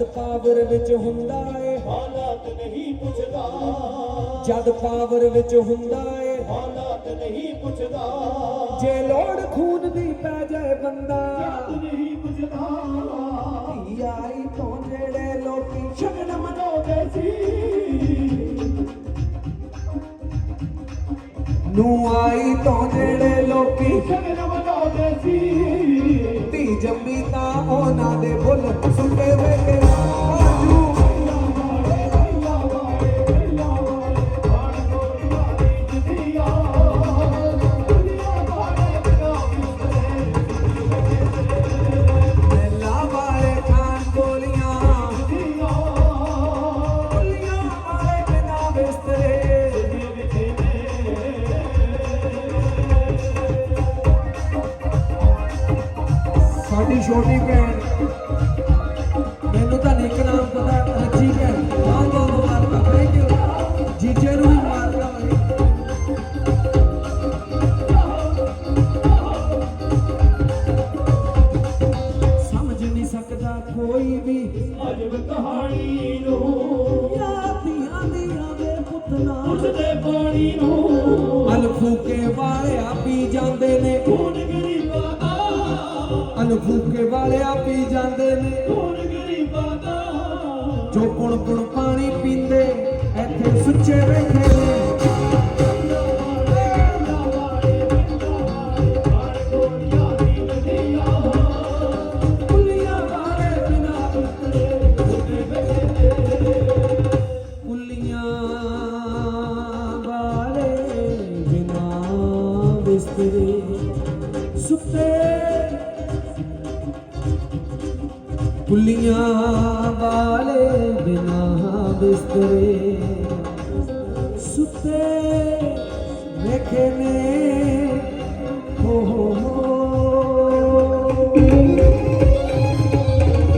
ਵਿੱਚ ਹੁੰਦਾ ਏ। ਹਾਲਾਤ ਨਹੀਂ ਪੁੱਛਦਾ। ਜਦ ਪਾਵਰ ਵਿੱਚ ਹੁੰਦਾ ਏ। ਹਾਲਾਤ ਨਹੀਂ ਪੁੱਛਦਾ। ਜੇ ਲੋੜ ਖੂਨ ਦੀ ਪੈ ਜਾਏ ਬੰਦਾ। ਨਹੀਂ ਪੁੱਛਦਾ। ਧੀ ਆਈ ਤੋਂ ਜਿਹੜੇ ਲੋਕੀ ਸ਼ਗਨ ਮਨਾਉਂਦੇ ਸੀ। ਨੂੰ ਆਈ ਤੋਂ ਜਿਹੜੇ ਲੋਕੀ ਸ਼ਗਨ ਮਨਾਉਂਦੇ ਸੀ। ਧੀ ਜੰਮੀ ਤਾਂ ਉਹਨਾਂ ਦੇ ਛੋਟੀ ਭੈਣ। ਮੈਨੂੰ ਤਾਂ ਨਿੱਕ ਨਾਮ ਪਤਾ ਰੱਜੀ ਭੈਣ। ਬਹੁਤ ਬਹੁਤ ਮੁਬਾਰਕਾਂ ਥੈਂਕ ਯੂ ਜੀਜੇ ਨੂੰ ਵੀ ਮੁਬਾਰਕਾਂ ਭਾਈ ਸਮਝ ਨਹੀਂ ਸਕਦਾ ਕੋਈ ਵੀ। ਅਜਬ ਕਹਾਣੀ ਨੂੰ। ਯਾਦੀਆਂ ਦੀਆਂ ਵੇ ਪੁੱਤਨਾ ਉਸਦੇ ਪਾਣੀ ਨੂੰ। ਦਾ ਅਲਫੂਕੇ ਵਾਲਿਆ ਪੀ ਜਾਂਦੇ ਨੇ। ਖੂਨ ਗਰੀਬਾਂ ਦਾ ਜੋ ਪੁਣ ਪੁਣ ਪਾਣੀ ਪੀਂਦੇ ਇੱਥੇ ਸੁੱਚੇ ਬੈਠੇ ਨੇ। ਕੁੱਲੀਆਂ ਵਾਲੇ ਬਿਨਾ ਕੁੱਲੀਆਂ ਵਾਲੇ ਬਿਨਾ ਬਿਸਤਰੇ ਸੁੱਤੇ ਪੁੱਲੀਆਂ ਵਾਲੇ ਬਿਨਾ ਬਿਸਤਰੇ ਸੁੱਤੇ ਵੇਖੇ ਨੇ ਹੋ ਹੋ